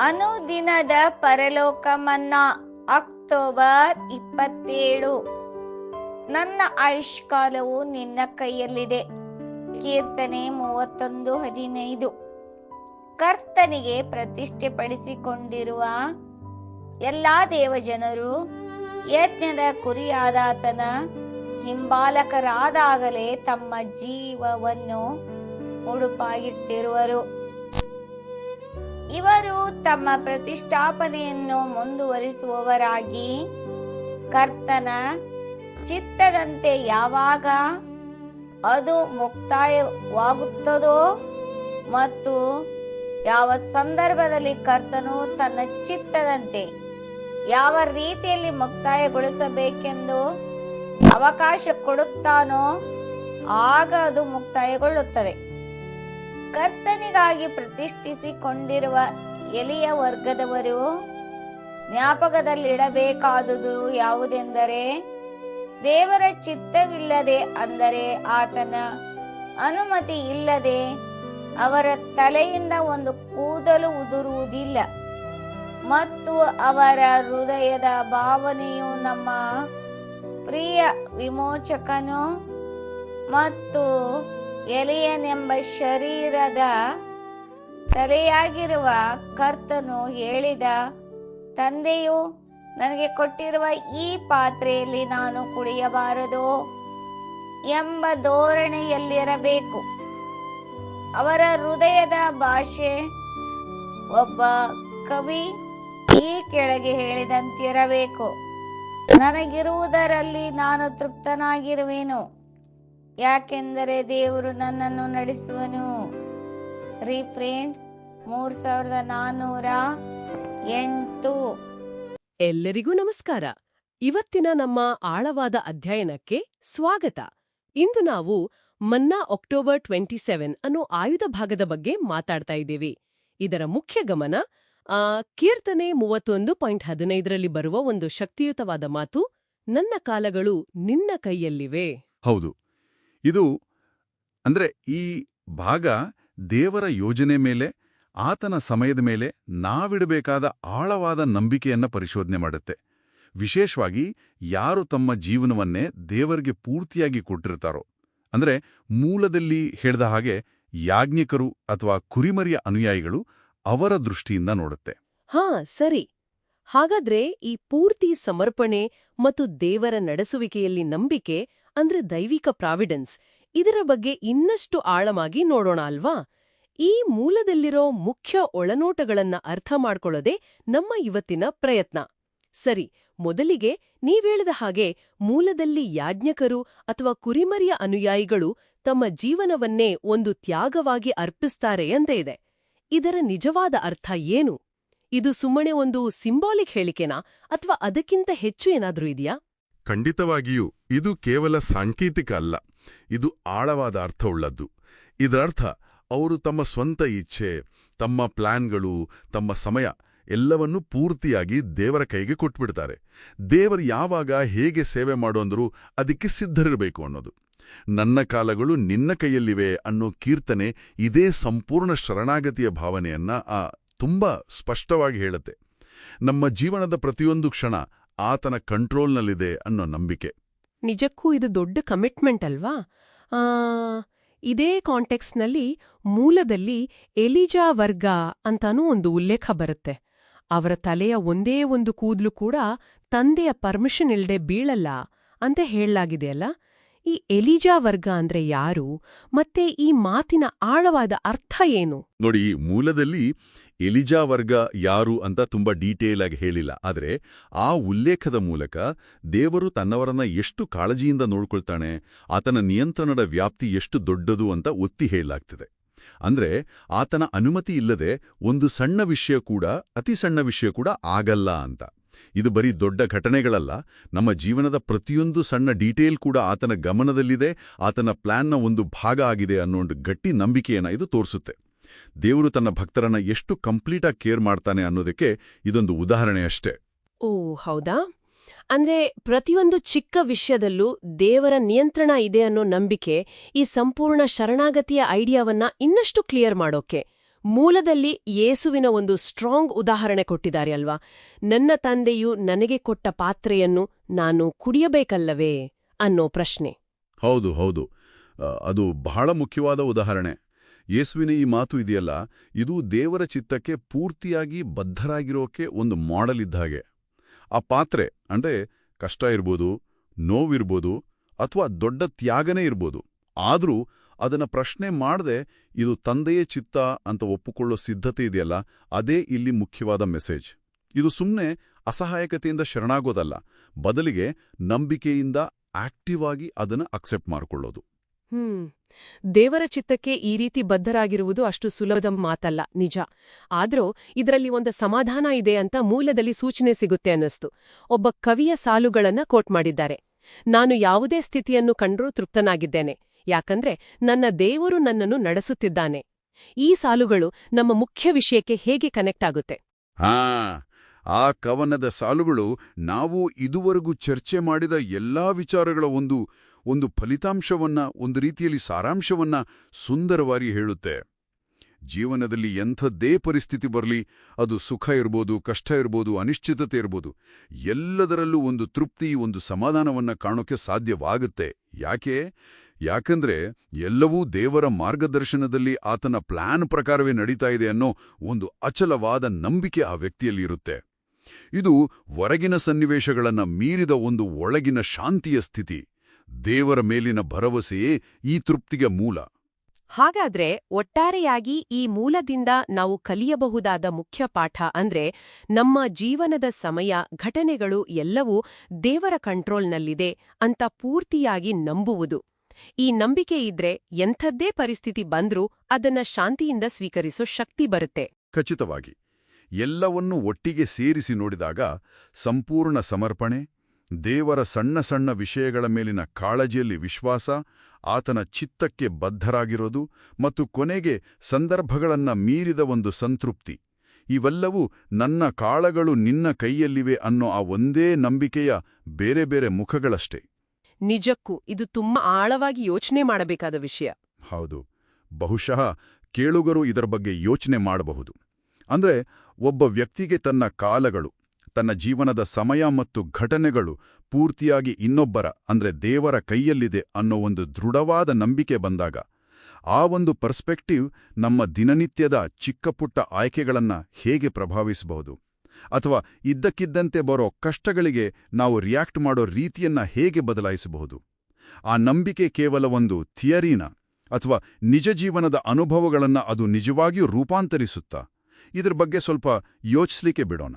ಅನುದಿನದ ಪರಲೋಕಮನ್ನ ಅಕ್ಟೋಬರ್ ಇಪ್ಪತ್ತೇಳು. ನನ್ನ ಆಯುಷ್ಕಾಲವು ನಿನ್ನ ಕೈಯಲ್ಲಿದೆ. ಕೀರ್ತನೆ ಮೂವತ್ತೊಂದು ಹದಿನೈದು. ಕರ್ತನಿಗೆ ಪ್ರತಿಷ್ಠೆ ಪಡಿಸಿಕೊಂಡಿರುವ ಎಲ್ಲಾ ದೇವಜನರು ಯಜ್ಞದ ಕುರಿಯಾದಾತನ ಹಿಂಬಾಲಕರಾದಾಗಲೇ ತಮ್ಮ ಜೀವವನ್ನು ಉಡುಪಾಗಿಟ್ಟಿರುವರು ಇವರು ತಮ್ಮ ಪ್ರತಿಷ್ಠಾಪನೆಯನ್ನು ಮುಂದುವರಿಸುವವರಾಗಿ ಕರ್ತನ ಚಿತ್ತದಂತೆ ಯಾವಾಗ ಅದು ಮುಕ್ತಾಯವಾಗುತ್ತದೋ ಮತ್ತು ಯಾವ ಸಂದರ್ಭದಲ್ಲಿ ಕರ್ತನು ತನ್ನ ಚಿತ್ತದಂತೆ ಯಾವ ರೀತಿಯಲ್ಲಿ ಮುಕ್ತಾಯಗೊಳಿಸಬೇಕೆಂದು ಅವಕಾಶ ಕೊಡುತ್ತಾನೋ ಆಗ ಅದು ಮುಕ್ತಾಯಗೊಳ್ಳುತ್ತದೆ. ಕರ್ತನಿಗಾಗಿ ಪ್ರತಿಷ್ಠಿಸಿಕೊಂಡಿರುವ ಎಲಿಯ ವರ್ಗದವರು ಜ್ಞಾಪಕದಲ್ಲಿಡಬೇಕಾದುದು ಯಾವುದೆಂದರೆ ದೇವರ ಚಿತ್ತವಿಲ್ಲದೆ ಅಂದರೆ ಆತನ ಅನುಮತಿ ಇಲ್ಲದೆ ಅವರ ತಲೆಯಿಂದ ಒಂದು ಕೂದಲು ಉದುರುವುದಿಲ್ಲ. ಮತ್ತು ಅವರ ಹೃದಯದ ಭಾವನೆಯು ನಮ್ಮ ಪ್ರಿಯ ವಿಮೋಚಕನು ಮತ್ತು ಎಲೆಯನೆಂಬ ಶರೀರದ ತಲೆಯಾಗಿರುವ ಕರ್ತನು ಹೇಳಿದ, ತಂದೆಯು ನನಗೆ ಕೊಟ್ಟಿರುವ ಈ ಪಾತ್ರೆಯಲ್ಲಿ ನಾನು ಕುಡಿಯಬಾರದು ಎಂಬ ಧೋರಣೆಯಲ್ಲಿರಬೇಕು. ಅವರ ಹೃದಯದ ಭಾಷೆ ಒಬ್ಬ ಕವಿ ಈ ಕೆಳಗೆ ಹೇಳಿದಂತಿರಬೇಕು, ನನಗಿರುವುದರಲ್ಲಿ ನಾನು ತೃಪ್ತನಾಗಿರುವೆನು. ಯಾಕೆಂದರೆ ದೇವರು ನನ್ನನ್ನು ನಡೆಸುವನು. ರೀಫ್ರೇಂಡ್ ಮೂರ್ ಸಾವಿರದ ನಾನ್ನೂರ ಎಂಟು. ಎಲ್ಲರಿಗೂ ನಮಸ್ಕಾರ. ಇವತ್ತಿನ ನಮ್ಮ ಆಳವಾದ ಅಧ್ಯಯನಕ್ಕೆ ಸ್ವಾಗತ. ಇಂದು ನಾವು ಮನ್ನಾ ಅಕ್ಟೋಬರ್ ಟ್ವೆಂಟಿ ಸೆವೆನ್ ಅನ್ನೋ ಆಯುಧ ಭಾಗದ ಬಗ್ಗೆ ಮಾತಾಡ್ತಾ ಇದ್ದೀವಿ. ಇದರ ಮುಖ್ಯ ಗಮನ ಆ, ಕೀರ್ತನೆ ಮೂವತ್ತೊಂದು ಪಾಯಿಂಟ್ ಹದಿನೈದರಲ್ಲಿ ಬರುವ ಒಂದು ಶಕ್ತಿಯುತವಾದ ಮಾತು ನನ್ನ ಕಾಲಗಳು ನಿನ್ನ ಕೈಯಲ್ಲಿವೆ. ಹೌದು. ಇದು ಅಂದ್ರೆ ಈ ಭಾಗ ದೇವರ ಯೋಜನೆ ಮೇಲೆ, ಆತನ ಸಮಯದ ಮೇಲೆ ನಾವಿಡಬೇಕಾದ ಆಳವಾದ ನಂಬಿಕೆಯನ್ನ ಪರಿಶೋಧನೆ ಮಾಡುತ್ತೆ. ವಿಶೇಷವಾಗಿ ಯಾರು ತಮ್ಮ ಜೀವನವನ್ನೇ ದೇವರಿಗೆ ಪೂರ್ತಿಯಾಗಿ ಕೊಟ್ಟಿರ್ತಾರೋ. ಅಂದ್ರೆ ಮೂಲದಲ್ಲಿ ಹೇಳಿದ ಹಾಗೆ ಯಾಜ್ಞಿಕರು ಅಥವಾ ಕುರಿಮರಿಯ ಅನುಯಾಯಿಗಳು ಅವರ ದೃಷ್ಟಿಯಿಂದ ನೋಡುತ್ತೆ. ಹಾ, ಸರಿ. ಹಾಗಾದ್ರೆ ಈ ಪೂರ್ತಿ ಸಮರ್ಪಣೆ ಮತ್ತು ದೇವರ ನಡೆಸುವಿಕೆಯಲ್ಲಿ ನಂಬಿಕೆ ಅಂದ್ರೆ ದೈವಿಕ ಪ್ರಾವಿಡೆನ್ಸ್. ಇದರ ಬಗ್ಗೆ ಇನ್ನಷ್ಟು ಆಳವಾಗಿ ನೋಡೋಣ ಅಲ್ವಾ? ಈ ಮೂಲದಲ್ಲಿರೋ ಮುಖ್ಯ ಒಳನೋಟಗಳನ್ನ ಅರ್ಥ ಮಾಡ್ಕೊಳ್ಳೋದೇ ನಮ್ಮ ಇವತ್ತಿನ ಪ್ರಯತ್ನ. ಸರಿ, ಮೊದಲಿಗೆ ನೀವೇಳಿದ ಹಾಗೆ ಮೂಲದಲ್ಲಿ ಯಾಜ್ಞಕರು ಅಥವಾ ಕುರಿಮರಿಯ ಅನುಯಾಯಿಗಳು ತಮ್ಮ ಜೀವನವನ್ನೇ ಒಂದು ತ್ಯಾಗವಾಗಿ ಅರ್ಪಿಸ್ತಾರೆ ಅಂತ ಇದೆ. ಇದರ ನಿಜವಾದ ಅರ್ಥ ಏನು? ಇದು ಸುಮ್ಮನೆ ಒಂದು ಸಿಂಬಾಲಿಕ್ ಹೇಳಿಕೆನಾ ಅಥವಾ ಅದಕ್ಕಿಂತ ಹೆಚ್ಚು ಏನಾದ್ರೂ ಇದೆಯಾ? ಖಂಡಿತವಾಗಿಯೂ. ಇದು ಕೇವಲ ಸಾಂಕೇತಿಕ ಅಲ್ಲ, ಇದು ಆಳವಾದ ಅರ್ಥವುಳ್ಳದ್ದು. ಇದರರ್ಥ, ಅವರು ತಮ್ಮ ಸ್ವಂತ ಇಚ್ಛೆ, ತಮ್ಮ ಪ್ಲಾನ್ಗಳು, ತಮ್ಮ ಸಮಯ ಎಲ್ಲವನ್ನೂ ಪೂರ್ತಿಯಾಗಿ ದೇವರ ಕೈಗೆ ಕೊಟ್ಬಿಡ್ತಾರೆ. ದೇವರು ಯಾವಾಗ ಹೇಗೆ ಸೇವೆ ಮಾಡೋಂದ್ರೂ ಅದಕ್ಕೆ ಸಿದ್ಧರಿರಬೇಕು ಅನ್ನೋದು. ನನ್ನ ಕಾಲಗಳು ನಿನ್ನ ಕೈಯಲ್ಲಿವೆ ಅನ್ನೋ ಕೀರ್ತನೆ ಇದೇ ಸಂಪೂರ್ಣ ಶರಣಾಗತಿಯ ಭಾವನೆಯನ್ನ, ಆ, ತುಂಬಾ ಸ್ಪಷ್ಟವಾಗಿ ಹೇಳುತ್ತೆ. ನಮ್ಮ ಜೀವನದ ಪ್ರತಿಯೊಂದು ಕ್ಷಣ ಆತನ ಕಂಟ್ರೋಲ್ನಲ್ಲಿದೆ ಅನ್ನೋ ನಂಬಿಕೆ. ನಿಜಕ್ಕೂ ಇದು ದೊಡ್ಡ ಕಮಿಟ್ಮೆಂಟ್ ಅಲ್ವಾ? ಇದೇ ಕಾಂಟೆಕ್ಸ್ನಲ್ಲಿ ಮೂಲದಲ್ಲಿ ಎಲಿಜಾ ವರ್ಗ ಅಂತಾನೂ ಒಂದು ಉಲ್ಲೇಖ ಬರುತ್ತೆ. ಅವರ ತಲೆಯ ಒಂದೇ ಒಂದು ಕೂದಲು ಕೂಡ ತಂದೆಯ ಪರ್ಮಿಷನ್ ಇಲ್ಲದೆ ಬೀಳಲ್ಲ ಅಂತ ಹೇಳಲಾಗಿದೆಯಲ್ಲ ಈ ಎಲಿಜಾ ವರ್ಗ ಅಂದ್ರೆ ಯಾರು? ಮತ್ತೆ ಈ ಮಾತಿನ ಆಳವಾದ ಅರ್ಥ ಏನು? ನೋಡಿ, ಮೂಲದಲ್ಲಿ ಎಲಿಜಾ ವರ್ಗ ಯಾರು ಅಂತ ತುಂಬಾ ಡೀಟೇಲ್ ಆಗಿ ಹೇಳಿಲ್ಲ. ಆದರೆ ಆ ಉಲ್ಲೇಖದ ಮೂಲಕ ದೇವರು ತನ್ನವರನ್ನ ಎಷ್ಟು ಕಾಳಜಿಯಿಂದ ನೋಡ್ಕೊಳ್ತಾನೆ, ಆತನ ನಿಯಂತ್ರಣದ ವ್ಯಾಪ್ತಿ ಎಷ್ಟು ದೊಡ್ಡದು ಅಂತ ಒತ್ತಿ ಹೇಳಲಾಗ್ತದೆ. ಅಂದ್ರೆ ಆತನ ಅನುಮತಿ ಇಲ್ಲದೆ ಒಂದು ಸಣ್ಣ ವಿಷಯ ಕೂಡ, ಅತಿ ಸಣ್ಣ ವಿಷಯ ಕೂಡ ಆಗಲ್ಲ ಅಂತ. ಇದು ಬರೀ ದೊಡ್ಡ ಘಟನೆಗಳಲ್ಲ, ನಮ್ಮ ಜೀವನದ ಪ್ರತಿಯೊಂದು ಸಣ್ಣ ಡೀಟೇಲ್ ಕೂಡ ಆತನ ಗಮನದಲ್ಲಿದೆ, ಆತನ ಪ್ಲಾನ್ನ ಒಂದು ಭಾಗ ಆಗಿದೆ ಅನ್ನೋ ಒಂದು ಗಟ್ಟಿ ನಂಬಿಕೆಯನ್ನು ಇದು ತೋರಿಸುತ್ತೆ. ದೇವರು ತನ್ನ ಭಕ್ತರನ್ನ ಎಷ್ಟು ಕಂಪ್ಲೀಟಾಗಿ ಕೇರ್ ಮಾಡ್ತಾನೆ ಅನ್ನೋದಕ್ಕೆ ಇದೊಂದು ಉದಾಹರಣೆ ಅಷ್ಟೇ. ಓ ಹೌದಾ? ಅಂದ್ರೆ ಪ್ರತಿಯೊಂದು ಚಿಕ್ಕ ವಿಷಯದಲ್ಲೂ ದೇವರ ನಿಯಂತ್ರಣ ಇದೆ ಅನ್ನೋ ನಂಬಿಕೆ ಈ ಸಂಪೂರ್ಣ ಶರಣಾಗತಿಯ ಐಡಿಯಾವನ್ನ ಇನ್ನಷ್ಟು ಕ್ಲಿಯರ್ ಮಾಡೋಕೆ. ಮೂಲದಲ್ಲಿ ಯೇಸುವಿನ ಒಂದು ಸ್ಟ್ರಾಂಗ್ ಉದಾಹರಣೆ ಕೊಟ್ಟಿದ್ದಾರೆ ಅಲ್ವಾ? ನನ್ನ ತಂದೆಯು ನನಗೆ ಕೊಟ್ಟ ಪಾತ್ರೆಯನ್ನು ನಾನು ಕುಡಿಯಬೇಕಲ್ಲವೇ ಅನ್ನೋ ಪ್ರಶ್ನೆ. ಹೌದು ಹೌದು. ಅದು ಬಹಳ ಮುಖ್ಯವಾದ ಉದಾಹರಣೆ. ಯೇಸುವಿನ ಈ ಮಾತು ಇದೆಯಲ್ಲ, ಇದು ದೇವರ ಚಿತ್ತಕ್ಕೆ ಪೂರ್ತಿಯಾಗಿ ಬದ್ಧರಾಗಿರೋಕೆ ಒಂದು ಮಾಡೆಲ್ ಇದ್ದ ಹಾಗೆ. ಆ ಪಾತ್ರೆ, ಅಂದರೆ ಕಷ್ಟ ಇರ್ಬೋದು, ನೋವಿರ್ಬೋದು, ಅಥವಾ ದೊಡ್ಡ ತ್ಯಾಗನೇ ಇರ್ಬೋದು, ಆದರೂ ಅದನ್ನು ಪ್ರಶ್ನೆ ಮಾಡದೆ ಇದು ತಂದೆಯೇ ಚಿತ್ತ ಅಂತ ಒಪ್ಪಿಕೊಳ್ಳೋ ಸಿದ್ಧತೆ ಇದೆಯಲ್ಲ, ಅದೇ ಇಲ್ಲಿ ಮುಖ್ಯವಾದ ಮೆಸೇಜ್ ಇದು ಸುಮ್ಮನೆ ಅಸಹಾಯಕತೆಯಿಂದ ಶರಣಾಗೋದಲ್ಲ, ಬದಲಿಗೆ ನಂಬಿಕೆಯಿಂದ ಆಕ್ಟಿವ್ ಆಗಿ ಅದನ್ನು ಅಕ್ಸೆಪ್ಟ್ ಮಾಡಿಕೊಳ್ಳೋದು. ದೇವರ ಚಿತ್ತಕ್ಕೆ ಈ ರೀತಿ ಬದ್ಧರಾಗಿರುವುದು ಅಷ್ಟು ಸುಲಭದ ಮಾತಲ್ಲ, ನಿಜ. ಆದ್ರೂ ಇದರಲ್ಲಿ ಒಂದು ಸಮಾಧಾನ ಇದೆ ಅಂತ ಮೂಲದಲ್ಲಿ ಸೂಚನೆ ಸಿಗುತ್ತೆ ಅನ್ನಿಸ್ತು. ಒಬ್ಬ ಕವಿಯ ಸಾಲುಗಳನ್ನ ಕೋಟ್ ಮಾಡಿದ್ದಾರೆ. ನಾನು ಯಾವುದೇ ಸ್ಥಿತಿಯನ್ನು ಕಂಡರೂ ತೃಪ್ತನಾಗಿದ್ದೇನೆ. ಯಾಕಂದ್ರೆ ನನ್ನ ದೇವರು ನನ್ನನ್ನು ನಡೆಸುತ್ತಿದ್ದಾನೆ. ಈ ಸಾಲುಗಳು ನಮ್ಮ ಮುಖ್ಯ ವಿಷಯಕ್ಕೆ ಹೇಗೆ ಕನೆಕ್ಟ್ ಆಗುತ್ತೆ? ಹಾ, ಆ ಕವನದ ಸಾಲುಗಳು ನಾವು ಇದುವರೆಗೂ ಚರ್ಚೆ ಮಾಡಿದ ಎಲ್ಲಾ ವಿಚಾರಗಳ ಒಂದು ಒಂದು ಫಲಿತಾಂಶವನ್ನ, ಒಂದು ರೀತಿಯಲ್ಲಿ ಸಾರಾಂಶವನ್ನ ಸುಂದರವಾಗಿ ಹೇಳುತ್ತೆ. ಜೀವನದಲ್ಲಿ ಎಂಥದ್ದೇ ಪರಿಸ್ಥಿತಿ ಬರಲಿ, ಅದು ಸುಖ ಇರ್ಬೋದು, ಕಷ್ಟ ಇರ್ಬೋದು, ಅನಿಶ್ಚಿತತೆ ಇರ್ಬೋದು, ಎಲ್ಲದರಲ್ಲೂ ಒಂದು ತೃಪ್ತಿ, ಒಂದು ಸಮಾಧಾನವನ್ನ ಕಾಣೋಕೆ ಸಾಧ್ಯವಾಗುತ್ತೆ. ಯಾಕೆ? ಯಾಕಂದ್ರೆ ಎಲ್ಲವೂ ದೇವರ ಮಾರ್ಗದರ್ಶನದಲ್ಲಿ ಆತನ ಪ್ಲಾನ್ ಪ್ರಕಾರವೇ ನಡೀತಾ ಇದೆ ಅನ್ನೋ ಒಂದು ಅಚಲವಾದ ನಂಬಿಕೆ ಆ ವ್ಯಕ್ತಿಯಲ್ಲಿ ಇರುತ್ತೆ. ಇದು ಹೊರಗಿನ ಸನ್ನಿವೇಶಗಳನ್ನ ಮೀರಿದ ಒಂದು ಒಳಗಿನ ಶಾಂತಿಯ ಸ್ಥಿತಿ. ದೇವರ ಮೇಲಿನ ಭರವಸೆಯೇ ಈ ತೃಪ್ತಿಗೆ ಮೂಲ. ಹಾಗಾದ್ರೆ ಒಟ್ಟಾರೆಯಾಗಿ ಈ ಮೂಲದಿಂದ ನಾವು ಕಲಿಯಬಹುದಾದ ಮುಖ್ಯ ಪಾಠ ಅಂದ್ರೆ ನಮ್ಮ ಜೀವನದ ಸಮಯ ಘಟನೆಗಳು ಎಲ್ಲವೂ ದೇವರ ಕಂಟ್ರೋಲ್ನಲ್ಲಿದೆ ಅಂತ ಪೂರ್ತಿಯಾಗಿ ನಂಬುವುದು. ಈ ನಂಬಿಕೆ ಇದ್ರೆ ಎಂಥದ್ದೇ ಪರಿಸ್ಥಿತಿ ಬಂದ್ರೂ ಅದನ್ನ ಶಾಂತಿಯಿಂದ ಸ್ವೀಕರಿಸೋ ಶಕ್ತಿ ಬರುತ್ತೆ. ಖಚಿತವಾಗಿ ಎಲ್ಲವನ್ನೂ ಒಟ್ಟಿಗೆ ಸೇರಿಸಿ ನೋಡಿದಾಗ ಸಂಪೂರ್ಣ ಸಮರ್ಪಣೆ ದೇವರ ಸಣ್ಣ ಸಣ್ಣ ವಿಷಯಗಳ ಮೇಲಿನ ಕಾಳಜಿಯಲ್ಲಿ ವಿಶ್ವಾಸ ಆತನ ಚಿತ್ತಕ್ಕೆ ಬದ್ಧರಾಗಿರೋದು ಮತ್ತು ಕೊನೆಗೆ ಸಂದರ್ಭಗಳನ್ನ ಮೀರಿದ ಒಂದು ಸಂತೃಪ್ತಿ. ಇವೆಲ್ಲವೂ ನನ್ನ ಕಾಳಗಳು ನಿನ್ನ ಕೈಯಲ್ಲಿವೆ ಅನ್ನೋ ಆ ಒಂದೇ ನಂಬಿಕೆಯ ಬೇರೆ ಬೇರೆ ಮುಖಗಳಷ್ಟೇ. ನಿಜಕ್ಕೂ ಇದು ತುಂಬಾ ಆಳವಾಗಿ ಯೋಚನೆ ಮಾಡಬೇಕಾದ ವಿಷಯ. ಹೌದು. ಬಹುಶಃ ಕೇಳುಗರು ಇದರ ಬಗ್ಗೆ ಯೋಚನೆ ಮಾಡಬಹುದು. ಅಂದ್ರೆ ಒಬ್ಬ ವ್ಯಕ್ತಿಗೆ ತನ್ನ ಕಾಲಗಳು ತನ್ನ ಜೀವನದ ಸಮಯ ಮತ್ತು ಘಟನೆಗಳು ಪೂರ್ತಿಯಾಗಿ ಇನ್ನೊಬ್ಬರ, ಅಂದ್ರೆ ದೇವರ ಕೈಯಲ್ಲಿದೆ ಅನ್ನೋ ಒಂದು ದೃಢವಾದ ನಂಬಿಕೆ ಬಂದಾಗ, ಆ ಒಂದು ಪರ್ಸ್ಪೆಕ್ಟಿವ್ ನಮ್ಮ ದಿನನಿತ್ಯದ ಚಿಕ್ಕಪುಟ್ಟ ಆಯ್ಕೆಗಳನ್ನು ಹೇಗೆ ಪ್ರಭಾವಿಸಬಹುದು? ಅಥವಾ ಇದ್ದಕ್ಕಿದ್ದಂತೆ ಬರೋ ಕಷ್ಟಗಳಿಗೆ ನಾವು ರಿಯಾಕ್ಟ್ ಮಾಡೋ ರೀತಿಯನ್ನ ಹೇಗೆ ಬದಲಾಯಿಸಬಹುದು? ಆ ನಂಬಿಕೆ ಕೇವಲ ಒಂದು ಥಿಯರಿನ ಅಥವಾ ನಿಜ ಜೀವನದ ಅನುಭವಗಳನ್ನ ಅದು ನಿಜವಾಗಿಯೂ ರೂಪಾಂತರಿಸುತ್ತಾ? ಇದ್ರ ಬಗ್ಗೆ ಸ್ವಲ್ಪ ಯೋಚಿಸ್ಲಿಕ್ಕೆ ಬಿಡೋಣ.